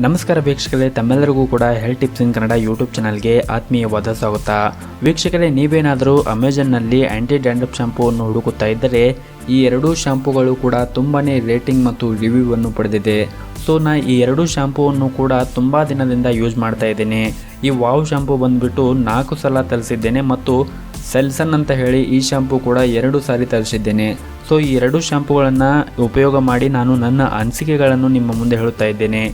ನಮಸ್ಕಾರ ವೀಕ್ಷಕರೇ, ತಮ್ಮೆಲ್ಲರಿಗೂ ಕೂಡ health tips in Kannada YouTube ಚಾನಲ್ಗೆ ಆತ್ಮೀಯವಾದ ಸ್ವಾಗತ. ವೀಕ್ಷಕರೇ, ನೀವೇನಾದರೂ ಅಮೆಜಾನ್ನಲ್ಲಿ ಆ್ಯಂಟಿ ಡ್ಯಾಂಡ್ರಫ್ ಶಾಂಪೂವನ್ನು ಹುಡುಕುತ್ತಾ ಇದ್ದರೆ, ಈ ಎರಡೂ ಶಾಂಪೂಗಳು ಕೂಡ ತುಂಬಾ ರೇಟಿಂಗ್ ಮತ್ತು ರಿವ್ಯೂವನ್ನು ಪಡೆದಿದೆ. ಸೊ ನಾ ಈ ಎರಡೂ ಶಾಂಪೂವನ್ನು ಕೂಡ ತುಂಬ ದಿನದಿಂದ ಯೂಸ್ ಮಾಡ್ತಾ ಇದ್ದೇನೆ. ಈ ವಾವ್ ಶಾಂಪೂ ಬಂದುಬಿಟ್ಟು ನಾಲ್ಕು ಸಲ ತರಿಸಿದ್ದೇನೆ ಮತ್ತು ಸೆಲ್ಸನ್ ಅಂತ ಹೇಳಿ ಈ ಶಾಂಪೂ ಕೂಡ ಎರಡು ಸಾರಿ ತರಿಸಿದ್ದೇನೆ. ಸೊ ಈ ಎರಡು ಶಾಂಪೂಗಳನ್ನು ಉಪಯೋಗ ಮಾಡಿ ನಾನು ನನ್ನ ಅನಿಸಿಕೆಗಳನ್ನು ನಿಮ್ಮ ಮುಂದೆ ಹೇಳುತ್ತಾ ಇದ್ದೇನೆ.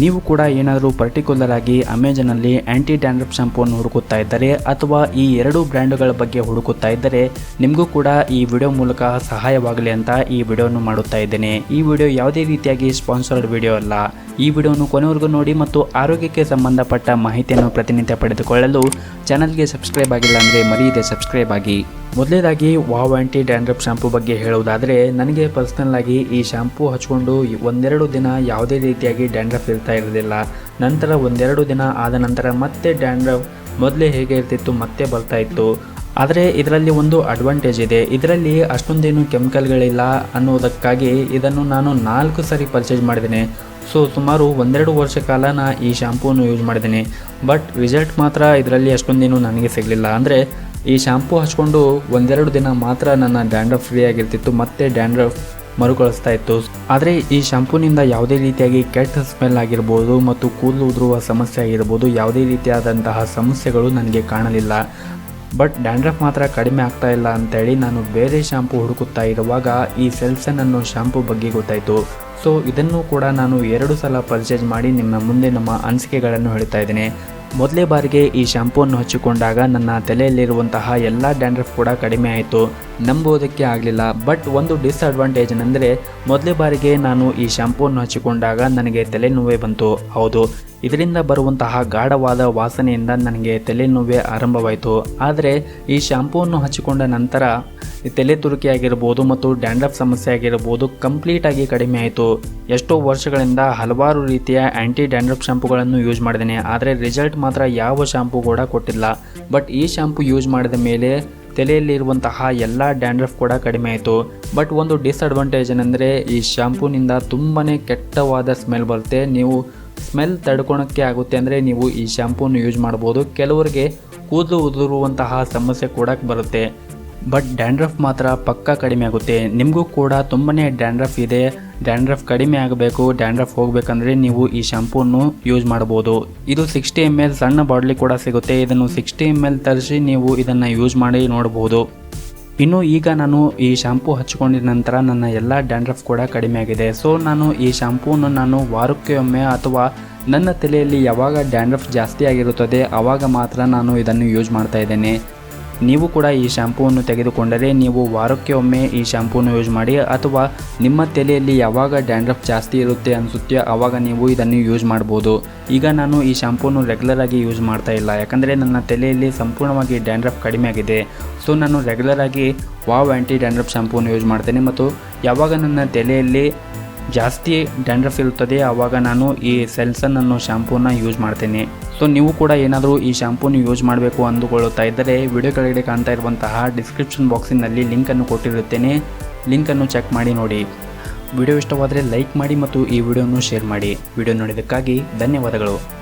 ನೀವು ಕೂಡ ಏನಾದರೂ ಪರ್ಟಿಕ್ಯುಲರ್ ಆಗಿ ಅಮೆಜಾನಲ್ಲಿ ಆ್ಯಂಟಿ ಡ್ಯಾಂಡ್ರಪ್ ಶಾಂಪೂವನ್ನು ಹುಡುಕುತ್ತಾ ಇದ್ದರೆ ಅಥವಾ ಈ ಎರಡು ಬ್ರ್ಯಾಂಡ್ಗಳ ಬಗ್ಗೆ ಹುಡುಕುತ್ತಾ ಇದ್ದರೆ ನಿಮಗೂ ಕೂಡ ಈ ವಿಡಿಯೋ ಮೂಲಕ ಸಹಾಯವಾಗಲಿ ಅಂತ ಈ ವಿಡಿಯೋವನ್ನು ಮಾಡುತ್ತಾ ಇದ್ದೇನೆ. ಈ ವಿಡಿಯೋ ಯಾವುದೇ ರೀತಿಯಾಗಿ ಸ್ಪಾನ್ಸರ್ಡ್ ವಿಡಿಯೋ ಅಲ್ಲ. ಈ ವಿಡಿಯೋವನ್ನು ಕೊನೆವರೆಗೂ ನೋಡಿ ಮತ್ತು ಆರೋಗ್ಯಕ್ಕೆ ಸಂಬಂಧಪಟ್ಟ ಮಾಹಿತಿಯನ್ನು ಪ್ರತಿನಿತ್ಯ ಪಡೆದುಕೊಳ್ಳಲು ಚಾನಲ್ಗೆ ಸಬ್ಸ್ಕ್ರೈಬ್ ಆಗಿಲ್ಲ ಅಂದರೆ ಮರೆಯದೆ ಸಬ್ಸ್ಕ್ರೈಬ್ ಆಗಿ. ಮೊದಲೇದಾಗಿ ವಾವ್ ಆ್ಯಂಟಿ ಡ್ಯಾಂಡ್ರಫ್ ಶ್ಯಾಂಪು ಬಗ್ಗೆ ಹೇಳುವುದಾದರೆ, ನನಗೆ ಪರ್ಸ್ನಲ್ಲಾಗಿ ಈ ಶ್ಯಾಂಪು ಹಚ್ಕೊಂಡು ಒಂದೆರಡು ದಿನ ಯಾವುದೇ ರೀತಿಯಾಗಿ ಡ್ಯಾಂಡ್ರಫ್ ಇರ್ತಾ ಇರಲಿಲ್ಲ ನಂತರ ಒಂದೆರಡು ದಿನ ಆದ ನಂತರ ಮತ್ತೆ ಡ್ಯಾಂಡ್ರಫ್ ಮೊದಲೇ ಹೇಗೆ ಇರ್ತಿತ್ತು ಮತ್ತೆ ಬರ್ತಾ ಇತ್ತು. ಆದರೆ ಇದರಲ್ಲಿ ಒಂದು ಅಡ್ವಾಂಟೇಜ್ ಇದೆ. ಇದರಲ್ಲಿ ಅಷ್ಟೊಂದೇನು ಕೆಮಿಕಲ್ಗಳಿಲ್ಲ ಅನ್ನೋದಕ್ಕಾಗಿ ಇದನ್ನು ನಾನು ನಾಲ್ಕು ಸಾರಿ ಪರ್ಚೇಸ್ ಮಾಡಿದ್ದೇನೆ. ಸೊ ಸುಮಾರು ಒಂದೆರಡು ವರ್ಷ ಕಾಲ ನಾ ಈ ಶಾಂಪೂನು ಯೂಸ್ ಮಾಡಿದ್ದೀನಿ. ಬಟ್ ರಿಸಲ್ಟ್ ಮಾತ್ರ ಇದರಲ್ಲಿ ಅಷ್ಟೊಂದೇನು ನನಗೆ ಸಿಗಲಿಲ್ಲ. ಅಂದರೆ ಈ ಶ್ಯಾಂಪು ಹಚ್ಕೊಂಡು ಒಂದೆರಡು ದಿನ ಮಾತ್ರ ನನ್ನ ಡ್ಯಾಂಡ್ರಫ್ ಫ್ರೀ ಆಗಿರ್ತಿತ್ತು, ಮತ್ತೆ ಡ್ಯಾಂಡ್ರಫ್ ಮರುಕಳಿಸ್ತಾ ಇತ್ತು. ಆದರೆ ಈ ಶ್ಯಾಂಪೂನಿಂದ ಯಾವುದೇ ರೀತಿಯಾಗಿ ಕೆಟ್ಟ ಸ್ಮೆಲ್ ಆಗಿರ್ಬೋದು ಮತ್ತು ಕೂದಲು ಉದುರುವ ಸಮಸ್ಯೆ ಆಗಿರ್ಬೋದು, ಯಾವುದೇ ರೀತಿಯಾದಂತಹ ಸಮಸ್ಯೆಗಳು ನನಗೆ ಕಾಣಲಿಲ್ಲ. ಬಟ್ ಡ್ಯಾಂಡ್ರಫ್ ಮಾತ್ರ ಕಡಿಮೆ ಆಗ್ತಾ ಇಲ್ಲ ಅಂತೇಳಿ ನಾನು ಬೇರೆ ಶ್ಯಾಂಪು ಹುಡುಕುತ್ತಾ ಇರುವಾಗ ಈ ಸೆಲ್ಸನ್ ಅನ್ನೋ ಶ್ಯಾಂಪು ಬಗ್ಗೆ ಗೊತ್ತಾಯಿತು. ಸೊ ಇದನ್ನು ಕೂಡ ನಾನು ಎರಡು ಸಲ ಪರ್ಚೇಸ್ ಮಾಡಿ ನಿಮ್ಮ ಮುಂದೆ ನಮ್ಮ ಅನಿಸಿಕೆಗಳನ್ನು ಹೇಳ್ತಾ ಇದ್ದೇನೆ. ಮೊದಲೇ ಬಾರಿಗೆ ಈ ಶ್ಯಾಂಪೂವನ್ನು ಹಚ್ಚಿಕೊಂಡಾಗ ನನ್ನ ತಲೆಯಲ್ಲಿರುವಂತಹ ಎಲ್ಲ ಡ್ಯಾಂಡ್ರಫ್ ಕೂಡ ಕಡಿಮೆ ಆಯಿತು. ನಂಬೋದಕ್ಕೆ ಆಗಲಿಲ್ಲ. ಬಟ್ ಒಂದು ಡಿಸ್ಅಡ್ವಾಂಟೇಜ್ ಏನಂದರೆ ಮೊದಲೇ ಬಾರಿಗೆ ನಾನು ಈ ಶ್ಯಾಂಪೂವನ್ನು ಹಚ್ಚಿಕೊಂಡಾಗ ನನಗೆ ತಲೆನೋವೇ ಬಂತು. ಹೌದು. ಇದರಿಂದ ಬರುವಂತಹ ಗಾಢವಾದ ವಾಸನೆಯಿಂದ ನನಗೆ ತಲೆನೋವೇ ಆರಂಭವಾಯಿತು. ಆದರೆ ಈ ಶ್ಯಾಂಪೂವನ್ನು ಹಚ್ಚಿಕೊಂಡ ನಂತರ ತಲೆ ತುರುಕಿ ಆಗಿರ್ಬೋದು ಮತ್ತು ಡ್ಯಾಂಡ್ರಫ್ ಸಮಸ್ಯೆ ಆಗಿರ್ಬೋದು ಕಂಪ್ಲೀಟಾಗಿ ಕಡಿಮೆ ಆಯಿತು. ಎಷ್ಟೋ ವರ್ಷಗಳಿಂದ ಹಲವಾರು ರೀತಿಯ ಆ್ಯಂಟಿ ಡ್ಯಾಂಡ್ರಫ್ ಶ್ಯಾಂಪುಗಳನ್ನು ಯೂಸ್ ಮಾಡಿದ್ದೇನೆ. ಆದರೆ ರಿಸಲ್ಟ್ ಮಾತ್ರ ಯಾವ ಶ್ಯಾಂಪು ಕೂಡ ಕೊಟ್ಟಿಲ್ಲ. ಬಟ್ ಈ ಶ್ಯಾಂಪು ಯೂಸ್ ಮಾಡಿದ ಮೇಲೆ ತಲೆಯಲ್ಲಿರುವಂತಹ ಎಲ್ಲ ಡ್ಯಾಂಡ್ರಫ್ ಕೂಡ ಕಡಿಮೆ ಆಯಿತು. ಬಟ್ ಒಂದು ಡಿಸ್ಅಡ್ವಾಂಟೇಜ್ ಏನಂದರೆ ಈ ಶ್ಯಾಂಪೂನಿಂದ ತುಂಬಾ ಕೆಟ್ಟವಾದ ಸ್ಮೆಲ್ ಬರುತ್ತೆ. ನೀವು ಸ್ಮೆಲ್ ತಡ್ಕೊಳಕ್ಕೆ ಆಗುತ್ತೆ ಅಂದರೆ ನೀವು ಈ ಶ್ಯಾಂಪೂನ ಯೂಸ್ ಮಾಡ್ಬೋದು. ಕೆಲವರಿಗೆ ಕೂದಲು ಉದುರುವಂತಹ ಸಮಸ್ಯೆ ಕೂಡ ಬರುತ್ತೆ. ಬಟ್ ಡ್ಯಾಂಡ್ರಫ್ ಮಾತ್ರ ಪಕ್ಕ ಕಡಿಮೆ ಆಗುತ್ತೆ. ನಿಮಗೂ ಕೂಡ ತುಂಬಾ ಡ್ಯಾಂಡ್ರಫ್ ಇದೆ. ಡ್ಯಾಂಡ್ರಫ್ ಕಡಿಮೆ ಆಗಬೇಕು ಡ್ಯಾಂಡ್ರಫ್ ಹೋಗಬೇಕಂದ್ರೆ ನೀವು ಈ ಶ್ಯಾಂಪೂನ್ನು ಯೂಸ್ ಮಾಡ್ಬೋದು. ಇದು ಸಿಕ್ಸ್ಟಿ ಎಂ ಎಲ್ ಸಣ್ಣ ಬಾಟ್ಲಿ ಕೂಡ ಸಿಗುತ್ತೆ. ಇದನ್ನು ಸಿಕ್ಸ್ಟಿ ಎಂ ಎಲ್ ತರಿಸಿ ನೀವು ಇದನ್ನು ಯೂಸ್ ಮಾಡಿ ನೋಡ್ಬೋದು. ಇನ್ನು ಈಗ ನಾನು ಈ ಶಾಂಪೂ ಹಚ್ಕೊಂಡಿದ ನಂತರ ನನ್ನ ಎಲ್ಲ ಡ್ಯಾಂಡ್ರಫ್ ಕೂಡ ಕಡಿಮೆ ಆಗಿದೆ. ಸೊ ನಾನು ಈ ಶಾಂಪೂನ ನಾನು ವಾರಕ್ಕೆ ಒಮ್ಮೆ ಅಥವಾ ನನ್ನ ತಲೆಯಲ್ಲಿ ಯಾವಾಗ ಡ್ಯಾಂಡ್ರಫ್ ಜಾಸ್ತಿ ಆಗಿರುತ್ತದೆ ಆವಾಗ ಮಾತ್ರ ನಾನು ಇದನ್ನು ಯೂಸ್ ಮಾಡ್ತಾ ಇದ್ದೇನೆ. ನೀವು ಕೂಡ ಈ ಶ್ಯಾಂಪೂವನ್ನು ತೆಗೆದುಕೊಂಡರೆ ನೀವು ವಾರಕ್ಕೆ ಒಮ್ಮೆ ಈ ಶ್ಯಾಂಪೂನು ಯೂಸ್ ಮಾಡಿ ಅಥವಾ ನಿಮ್ಮ ತಲೆಯಲ್ಲಿ ಯಾವಾಗ ಡ್ಯಾಂಡ್ರಫ್ ಜಾಸ್ತಿ ಇರುತ್ತೆ ಅನಿಸುತ್ತೆ ಆವಾಗ ನೀವು ಇದನ್ನು ಯೂಸ್ ಮಾಡ್ಬೋದು. ಈಗ ನಾನು ಈ ಶ್ಯಾಂಪೂನು ರೆಗ್ಯುಲರ್ ಆಗಿ ಯೂಸ್ ಮಾಡ್ತಾ ಇಲ್ಲ. ಯಾಕಂದರೆ ನನ್ನ ತಲೆಯಲ್ಲಿ ಸಂಪೂರ್ಣವಾಗಿ ಡ್ಯಾಂಡ್ರಫ್ ಕಡಿಮೆ ಆಗಿದೆ. ಸೊ ನಾನು ರೆಗ್ಯುಲರ್ ಆಗಿ ವಾವ್ ಆ್ಯಂಟಿ ಡ್ಯಾಂಡ್ರಫ್ ಶ್ಯಾಂಪೂನ ಯೂಸ್ ಮಾಡ್ತೇನೆ ಮತ್ತು ಯಾವಾಗ ನನ್ನ ತಲೆಯಲ್ಲಿ ಜಾಸ್ತಿ ಡ್ಯಾಂಡ್ರಫ್ ಇರುತ್ತದೆ, ಆವಾಗ ನಾನು ಈ ಸೆಲ್ಸನ್ ಅನ್ನೋ ಶ್ಯಾಂಪೂನ ಯೂಸ್ ಮಾಡ್ತೇನೆ. ಸೊ ನೀವು ಕೂಡ ಏನಾದರೂ ಈ ಶ್ಯಾಂಪೂನ ಯೂಸ್ ಮಾಡಬೇಕು ಅಂದುಕೊಳ್ಳುತ್ತಾ ಇದ್ದರೆ ವಿಡಿಯೋ ಕೆಳಗಡೆ ಕಾಣ್ತಾ ಇರುವಂತಹ ಡಿಸ್ಕ್ರಿಪ್ಷನ್ ಬಾಕ್ಸಿನಲ್ಲಿ ಲಿಂಕನ್ನು ಕೊಟ್ಟಿರುತ್ತೇನೆ. ಲಿಂಕನ್ನು ಚೆಕ್ ಮಾಡಿ ನೋಡಿ. ವಿಡಿಯೋ ಇಷ್ಟವಾದರೆ ಲೈಕ್ ಮಾಡಿ ಮತ್ತು ಈ ವಿಡಿಯೋನು ಶೇರ್ ಮಾಡಿ. ವಿಡಿಯೋ ನೋಡಿದ್ದಕ್ಕಾಗಿ ಧನ್ಯವಾದಗಳು.